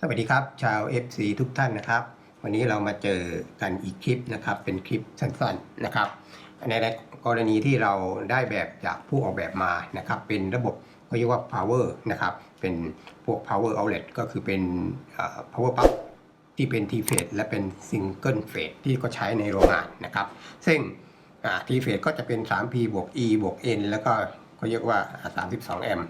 สวัสดีครับชาว FC ทุกท่านนะครับ วันนี้เรามาเจอกันอีกคลิปนะครับ เป็นคลิปสั้นๆนะครับ ในกรณีที่เราได้แบบจากผู้ออกแบบมานะครับ เป็นระบบก็เรียกว่า power นะครับ เป็นพวก power outlet ก็คือเป็น power plug ที่เป็น T phase และเป็น single phase ที่ก็ใช้ในโรงงานนะครับ ซึ่ง T phase ก็จะเป็น 3P บวก E บวก N แล้วก็เขาเรียกว่า 32 แอมป์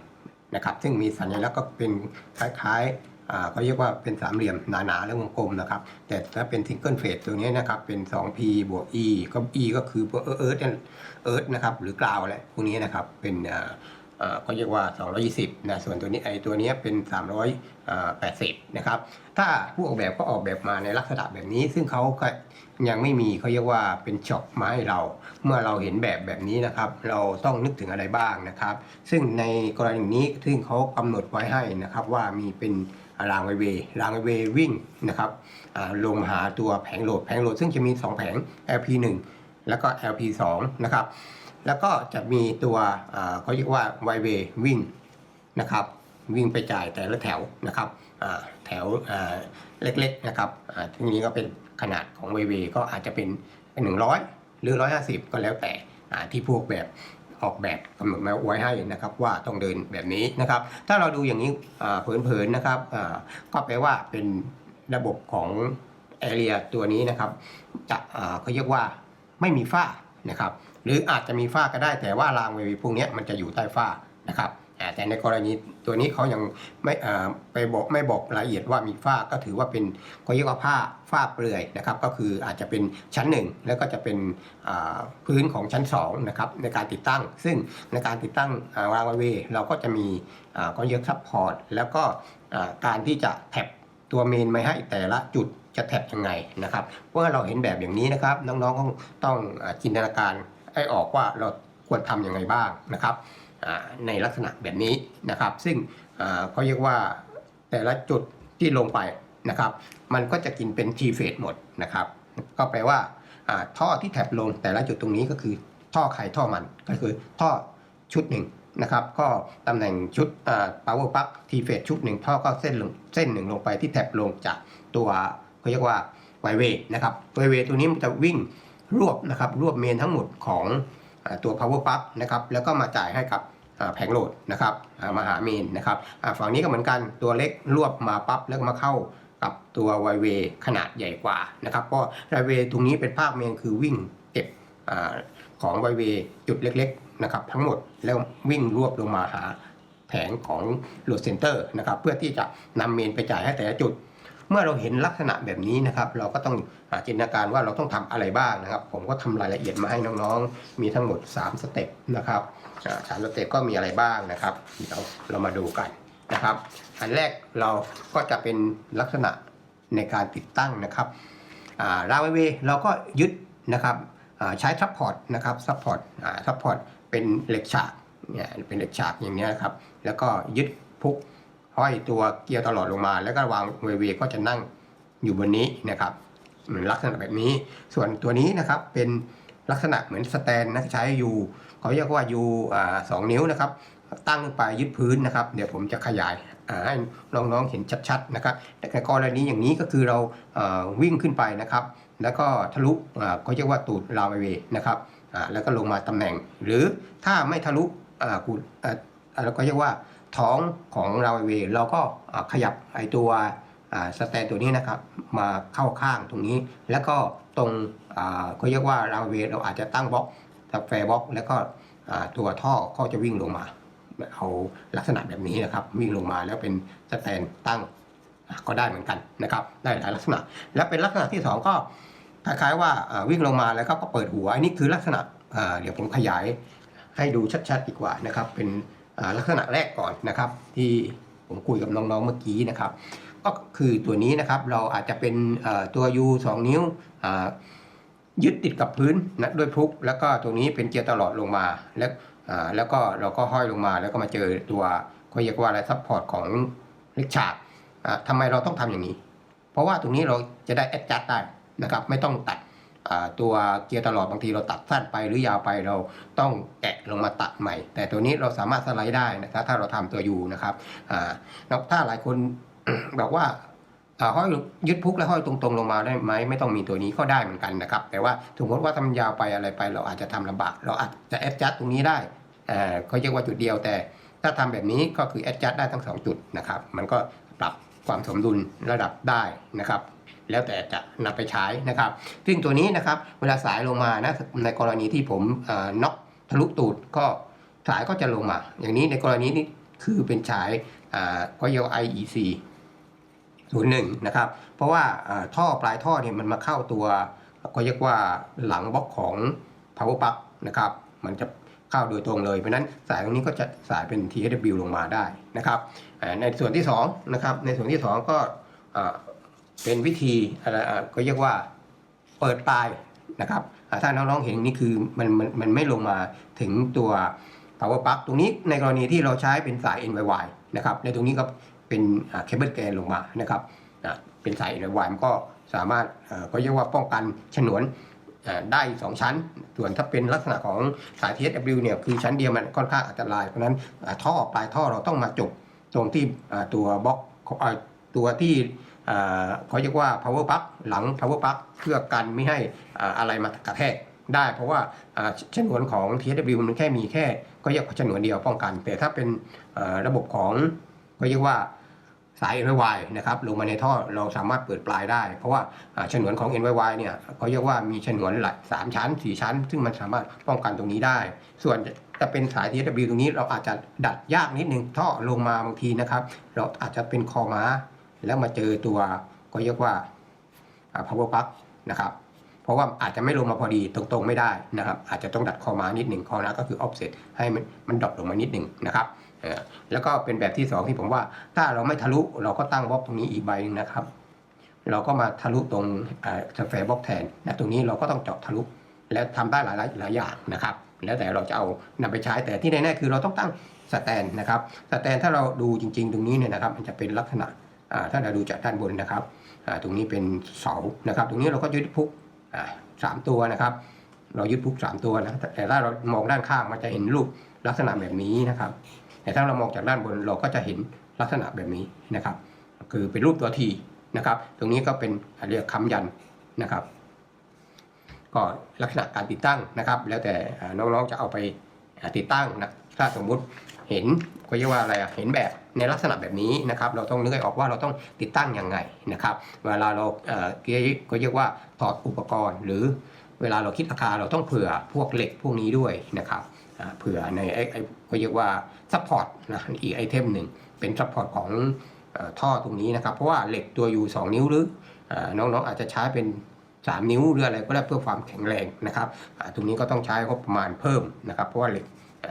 นะครับ ซึ่งมีสัญลักษณ์ก็เป็นคล้ายๆ เขาเรียกว่าเป็นสามเหลี่ยมหนาๆและวงกลมนะครับ แต่ถ้าเป็นซิงเกิลเฟสตัวนี้นะครับ เป็น 2P บวก E ก็ E ก็คือเอิร์ธเอิร์ธนะครับ หรือกราวอะไรพวกนี้นะครับ เป็น อ่าอ่าเขาเรียกว่า 220นะส่วนตัวนี้ไอตัวนี้เป็น 380 นะครับ ถ้าผู้ออกแบบก็ออกแบบมาในลักษณะแบบนี้ ซึ่งเขาก็ยังไม่มีเขาเรียกว่าเป็นช็อปมาให้เรา เมื่อเราเห็นแบบแบบนี้นะครับ เราต้องนึกถึงอะไรบ้างนะครับ ซึ่งในกรณีนี้ซึ่งเขากำหนดไว้ให้นะครับว่ามีเป็นรางไวเวรางไวเววิ่งนะครับลงหาตัวแผงโหลดแผงโหลด ซึ่งจะมี 2 แผง LP1 แล้วก็ LP2 นะครับ แล้วก็จะมีตัวเขาเรียกว่าไวเวย์วิ่งนะครับวิ่งไปจ่ายแต่ละแถวนะครับแถวเล็กๆนะครับทีนี้ก็เป็นขนาดของไวเวก็อาจจะเป็น 100 หรือ 150 ก็แล้วแต่ที่พวกแบบออกแบบกำหนดมาไว้ให้นะครับว่าต้องเดินแบบนี้นะครับ ถ้าเราดูอย่างนี้เผินๆนะครับก็แปลว่าเป็นระบบของแอเรียตัวนี้นะครับจะเขาเรียกว่าไม่มีฝ้านะครับ หรืออาจจะมีฝ้าก็ได้แต่ว่ารางเววีพวกนี้มันจะอยู่ใต้ฝ้านะครับแต่ในกรณีตัวนี้เขายังไม่ไปบอกไม่บอกรายละเอียดว่ามีฝ้าก็ถือว่าเป็นเขาเรียกว่าผ้าฝ้าเปลือยนะครับ ก็คืออาจจะเป็นชั้นหนึ่งแล้วก็จะเป็นพื้นของชั้นสองนะครับในการติดตั้ง ซึ่งในการติดตั้งรางเววีเราก็จะมีก็เรียกซัพพอร์ตแล้วก็การที่จะแท็บตัวเมนไมาให้แต่ละจุดจะแท็บยังไงนะครับเมื่อเราเห็นแบบอย่างนี้นะครับน้องๆต้องต้องจินตนาการ ให้ออกว่าเราควรทำยังไงบ้างนะครับในลักษณะแบบนี้นะครับ ซึ่งเขาเรียกว่าแต่ละจุดที่ลงไปนะครับ มันก็จะกินเป็น T phase หมดนะครับ ก็แปลว่าท่อที่แถบลงแต่ละจุดตรงนี้ก็คือท่อไข่ท่อมันก็คือท่อชุดหนึ่งนะครับ ก็ตำแหน่งชุด power plug T phase ชุดหนึ่งท่อก็เส้นลงเส้นหนึ่งลงไปที่แถบลงจากตัวเขาเรียกว่าไวเวนะครับไวเวตัวนี้มันจะวิ่ง รวบนะครับรวบเมนทั้งหมดของอตัว power plug นะครับแล้วก็มาจ่ายให้กับแผงโหลดนะครับมาหาเมนนะครับฝั่งนี้ก็เหมือนกันตัวเล็กรวบมาปั๊บแล้วก็มาเข้ากับตัวไวเวขนาดใหญ่กว่านะครับเพราะไวเวตรงนี้เป็นภาคเมนคือวิ่งเก็บอของไวเวจุดเล็กๆนะครับทั้งหมดแล้ววิ่งรวบลงมาหาแผงของโหลดเซ็นเตอร์นะครับเพื่อที่จะนำเมนไปจ่ายให้แต่ละจุด มื่อเราเห็นลักษณะแบบนี้นะครับ เราก็ต้องจินตนาการว่าเราต้องทำอะไรบ้างนะครับ ผมก็ทำรายละเอียดมาให้น้องๆ มีทั้งหมด 3 สเต็ปนะครับสามสเต็ปก็มีอะไรบ้างนะครับเดี๋ยวเรามาดูกันนะครับ อันแรกเราก็จะเป็นลักษณะในการติดตั้งนะครับอ่าราวเวเราก็ยึดนะครับใช้ซัพพอร์ตนะครับซัพพอร์ตซัพพอร์ตเป็นเหล็กฉากเนี่ยเป็นเหล็กฉากอย่างนี้นะครับ แล้วก็ยึดพุก ห้อยตัวเกียร์ตลอดลงมา แล้วก็วางเวเวก็จะนั่งอยู่บนนี้นะครับเหมือนลักษณะแบบนี้ ส่วนตัวนี้นะครับเป็นลักษณะเหมือนสแตนนะใช้อยู่เขาเรียกว่าอยู่สองนิ้วนะครับ ตั้งไปยึดพื้นนะครับ เดี๋ยวผมจะขยายให้น้องๆเห็นชัดๆนะครับแต่ในกรณีอย่างนี้ก็คือเราวิ่งขึ้นไปนะครับ แล้วก็ทะลุเขาเรียกว่าตูดราวเวนะครับแล้วก็ลงมาตำแหน่ง หรือถ้าไม่ทะลุกูเราก็เรียกว่า ท้องของเราเวเราก็ขยับไอตัวสแตนตัวนี้นะครับมาเข้าข้างตรงนี้ แล้วก็ตรงเขาเรียกว่าเราเวเราอาจจะตั้งบล็อกทับแฟร์บล็อก แล้วก็ตัวท่อก็จะวิ่งลงมา เอาลักษณะแบบนี้นะครับวิ่งลงมาแล้วเป็นสแตนตั้งก็ได้เหมือนกันนะครับได้หลายลักษณะ และเป็นลักษณะที่สองก็คล้ายๆว่าวิ่งลงมาแล้วก็เปิดหัวอันนี้คือลักษณะเดี๋ยวผมขยายให้ดูชัดๆดีกว่านะครับ เป็น ลักษณะแรกก่อนนะครับ ที่ผมคุยกับน้องๆเมื่อกี้นะครับ ก็คือตัวนี้นะครับเราอาจจะเป็นตัว U 2 นิ้วยึดติดกับพื้นนะด้วยพลุก แล้วก็ตัวนี้เป็นเกียร์ตลอดลงมา แล้วแล้วก็เราก็ห้อยลงมา แล้วก็มาเจอตัวเขาเรียกว่าอะไรซัพพอร์ตของเล็กฉากทำไมเราต้องทำอย่างนี้ เพราะว่าตรงนี้เราจะได้แอดจัดได้นะครับ ไม่ต้องตัด ตัวเกียร์ตลอดบางทีเราตัดสั้นไปหรือยาวไปเราต้องแกะลงมาตัดใหม่ แต่ตัวนี้เราสามารถสไลด์ได้นะครับถ้าเราทำตัวยูนะครับถ้าหลายคนบอกว่าห้อยยึดพุกแล้วห้อยตรงๆลงมาได้ไหมไม่ต้องมีตัวนี้ก็ได้เหมือนกันนะครับ แต่ว่าสมมติว่าทำยาวไปอะไรไป เราอาจจะทำลำบากเราอาจจะแอดจัดตรงนี้ได้เขาเรียกว่าจุดเดียวแต่ ถ้าทำแบบนี้ก็คือแอดจัดได้ทั้งสองจุดนะครับ มันก็ปรับความสมดุลระดับได้นะครับ แล้วแต่จะนำไปใช้นะครับ ซึ่งตัวนี้นะครับเวลาสายลงมานะในกรณีที่ผมน็อกทะลุตูดก็สายก็จะลงมา อย่างนี้ในกรณีนี้คือเป็นสายอ่าก็เรียกว่า IEC 01นะครับ เพราะว่าท่อปลายท่อเนี่ยมันมาเข้าตัวก็เรียกว่าหลังบล็อกของ power plug นะครับ มันจะเข้าโดยตรงเลย เพราะนั้นสายตรงนี้ก็จะสายเป็น TSW ลงมาได้นะครับ ในส่วนที่2นะครับ ในส่วนที่ 2 ก็ เป็นวิธีอะไรก็เรียกว่าเปิดปลายนะครับอ่าถ้าน้องๆเห็นนี่คือมันมันมันไม่ลงมาถึงตัว power plug ตรงนี้ในกรณีที่เราใช้เป็นสาย NYY นะครับในตรงนี้ก็เป็นเคเบิลแกนลงมานะครับเป็นสาย NYY มันก็สามารถเอ่อก็เรียกว่าป้องกันฉนวนได้ 2 ชั้น ส่วนถ้าเป็นลักษณะของสาย TSW เนี่ยคือชั้นเดียวมันค่อนข้างอันตราย เพราะนั้นท่อปลายท่อเราต้องมาจบตรงที่ตัวบล็อกตัวที่ เขาเรียกว่า power plug หลัง power plug เพื่อกันไม่ให้อะไรมากระแทกได้เพราะว่าฉนวนของ TSW มันแค่มีแค่ก็เรียกว่ฉนวนเดียวป้องกัน แต่ถ้าเป็นระบบของก็เรียกว่าสาย NYY นะครับลงมาในท่อเราสามารถเปิดปลายได้ เพราะว่าอ่าฉนวนของ NYY เนี่ยเขาเรียกว่ามีฉนวนหลายสามชั้นสี่ชั้น ซึ่งมันสามารถป้องกันตรงนี้ได้ ส่วนจะเป็นสาย TSW ตรงนี้เราอาจจะดัดยากนิดนึงท่อลงมาบางทีนะครับ เราอาจจะเป็นคอม้า แล้วมาเจอตัวก็เรียกว่า power plug นะครับ เพราะว่าอาจจะไม่ลงมาพอดีตรงๆไม่ได้นะครับ อาจจะต้องดัดคอมานิดหนึ่งคอม้าก็คือ offset ให้มันมันดรอปลงมานิดหนึ่งนะครับแล้วก็เป็นแบบที่สองที่ผมว่า ถ้าเราไม่ทะลุเราก็ตั้งบล็อกตรงนี้อีกใบหนึงนะครับ เราก็มาทะลุตรงสแฟร์บล็อกแทนนะตรงนี้เราก็ต้องเจาะทะลุแล้วทำได้หลายหลายอย่างนะครับ แล้วแต่เราจะเอานำไปใช้แต่ที่แน่ๆคือเราต้องตั้งสแตนนะครับสแตนถ้าเราดูจริง ๆ ตรงนี้เนี่ยนะครับ มันจะเป็นลักษณะ ถ้าเราดูจากด้านบนนะครับตรงนี้เป็นเสานะครับ ตรงนี้เราก็ยึดพุกสามตัวนะครับ เรายึดพุกสามตัวนะแต่ถ้าเรามองด้านข้างมันจะเห็นรูปลักษณะแบบนี้นะครับ แต่ถ้าเรามองจากด้านบนเราก็จะเห็นลักษณะแบบนี้นะครับ คือเป็นรูปตัวทีนะครับ ตรงนี้ก็เป็นเรียกคำยันนะครับ ก็ลักษณะการติดตั้งนะครับ แล้วแต่น้องๆจะเอาไปติดตั้งนะถ้าสมมุติ เห็นก็เรียกว่าอะไรอะเห็นแบบในลักษณะแบบนี้นะครับ เราต้องนึกออกว่าเราต้องติดตั้งยังไงนะครับ เวลาเราเอ่อก็เรียกว่าถอดอุปกรณ์ หรือเวลาเราคิดราคาเราต้องเผื่อพวกเหล็กพวกนี้ด้วยนะครับเผื่อในไอ้ไอ้ก็เรียกว่าซัพพอร์ตนะอีกไอเทมหนึ่งเป็นซัพพอร์ตของท่อตรงนี้นะครับ เพราะว่าเหล็กตัวอยู่ 2 นิ้วหรือน้องๆอาจจะใช้เป็น 3 นิ้วหรืออะไรก็ได้เพื่อความแข็งแรงนะครับตรงนี้ก็ต้องใช้งบประมาณเพิ่มนะครับ เพราะว่าเหล็ก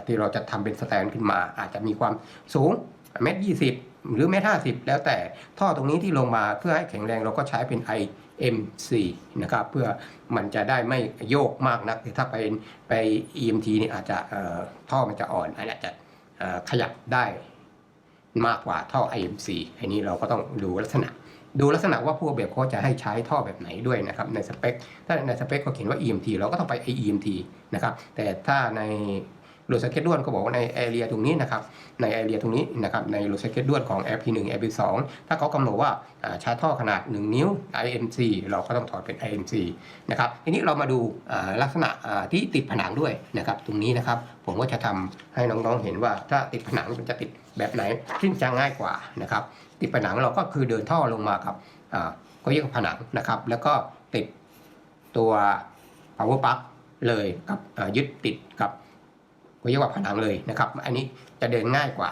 ที่เราจะทำเป็นสแตนขึ้นมา อาจจะมีความสูงเมตรยี่สิบหรือเมตรห้าสิบแล้วแต่ท่อตรงนี้ที่ลงมาเพื่อให้แข็งแรงเราก็ใช้เป็น IMC นะครับเพื่อมันจะได้ไม่โยกมากนักถ้าไปไป EMT นี่อาจจะท่อมันจะอ่อนอาจจะขยับได้มากกว่าท่อ IMC อันนี้เราก็ต้องดูลักษณะ ดูลักษณะว่าผู้ออกแบบเขาจะให้ใช้ท่อแบบไหนด้วยนะครับในสเปคถ้าในสเปคเขาเขียนว่า EMT เราก็ต้องไป EMT นะครับแต่ถ้าใน โรสเก็ตด้วนก็บอกว่าในแอเรียตรงนี้นะครับในแอเรียตรงนี้นะครับในโรสเก็ตด้วนของ LP1 LP2 ถ้าเขากำหนดว่าอ่าใช้ท่อขนาด 1 นิ้ว IMC เราก็ต้องถอดเป็น IMC นะครับทีนี้เรามาดูลักษณะที่ติดผนังด้วยนะครับตรงนี้นะครับผมก็จะทำให้น้องๆเห็นว่าถ้าติดผนังมันจะติดแบบไหนซึ่งจะง่ายกว่านะครับติดผนังเราก็คือเดินท่อลงมากับก็เรียกผนังนะครับ แล้วก็ติดตัว power plug เลยกับยึดติดกับ ก็เรียกว่าผนังเลยนะครับ อันนี้จะเดินง่ายกว่า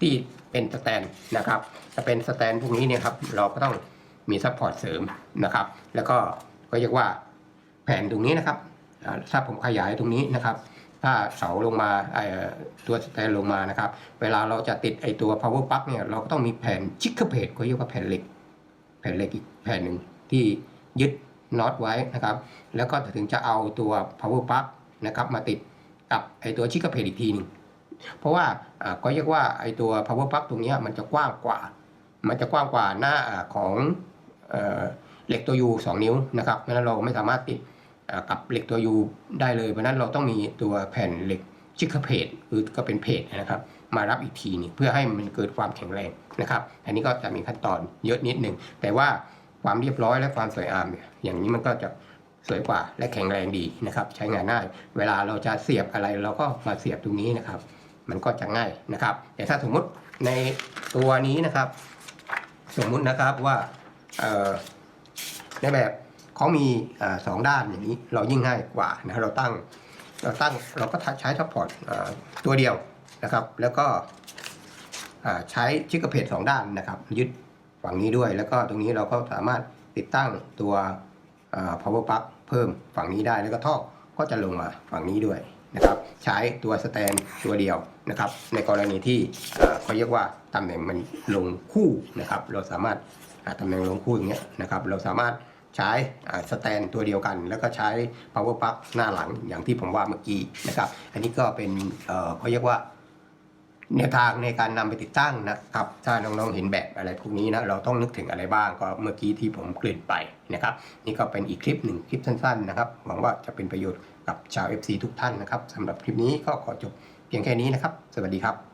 ที่เป็นสแตนนะครับถ้าเป็นสแตนพวกนี้เนี่ยครับเราก็ต้องมีซัพพอร์ตเสริมนะครับ แล้วก็ก็เรียกว่าแผ่นตรงนี้นะครับถ้าผมขยายตรงนี้นะครับ ถ้าเสาลงมาตัวสแตนลงมานะครับ เวลาเราจะติดไอตัว power plug เนี่ยเราก็ต้องมีแผ่นชิคเกอร์เพจก็เรียกว่าแผ่นเหล็ก แผ่นเหล็กอีกแผ่นหนึ่งที่ยึดน็อตไว้นะครับ แล้วก็ถึงจะเอาตัว power plug นะครับมาติด กับไอตัวชิคกเพจอีกทีหนึ่งเพราะว่าก็เรียกว่าไอตัว power plug ตรงนี้มันจะกว้างกว่า มันจะกว้างกว่าหน้าของเหล็กตัวยู2นิ้วนะครับเพราะนั้นเราไม่สามารถติดกับเหล็กตัวยูได้เลยเพราะนั้นเราต้องมีตัวแผ่นเหล็กชิคเพจคือก็เป็นเพจนะครับ มารับอีกทีนึงเพื่อให้มันเกิดความแข็งแรงนะครับ อันนี้ก็จะมีขั้นตอนเยอะนิดหนึ่งแต่ว่าความเรียบร้อยและความสวยงามเนี่ยอย่างนี้มันก็จะ สวยกว่าและแข็งแรงดีนะครับ ใช้งานง่าย เวลาเราจะเสียบอะไรเราก็มาเสียบตรงนี้นะครับ มันก็จะง่ายนะครับ แต่ถ้าสมมุติในตัวนี้นะครับ สมมุตินะครับว่าในแบบเขามีสองด้านอย่างนี้เรายิ่งง่ายกว่านะเราตั้งเราตั้งเราก็ใช้ซัพพอร์ตตัวเดียวนะครับ แล้วก็ใช้ชิคเกอร์เพจสองด้านนะครับ ยึดฝั่งนี้ด้วย แล้วก็ตรงนี้เราก็สามารถติดตั้งตัว power plug เพิ่มฝั่งนี้ได้แล้วก็ท่อก็จะลงมาฝั่งนี้ด้วยนะครับ ใช้ตัวสแตนตัวเดียวนะครับ ในกรณีที่เขาเรียกว่าตำแหน่งมันลงคู่นะครับ เราสามารถตำแหน่งลงคู่อย่างเงี้ยนะครับ เราสามารถใช้สแตนตัวเดียวกัน แล้วก็ใช้ power plug หน้าหลังอย่างที่ผมว่าเมื่อกี้นะครับ อันนี้ก็เป็นเขาเรียกว่า แนวทางในการนำไปติดตั้งนะครับ ถ้าน้องๆเห็นแบบอะไรพวกนี้นะเราต้องนึกถึงอะไรบ้างก็เมื่อกี้ที่ผมเกริ่นไปนะครับ นี่ก็เป็นอีกคลิปหนึ่งคลิปสั้นๆนะครับหวังว่าจะเป็นประโยชน์กับชาว FC ทุกท่านนะครับสำหรับคลิปนี้ก็ขอจบเพียงแค่นี้นะครับ สวัสดีครับ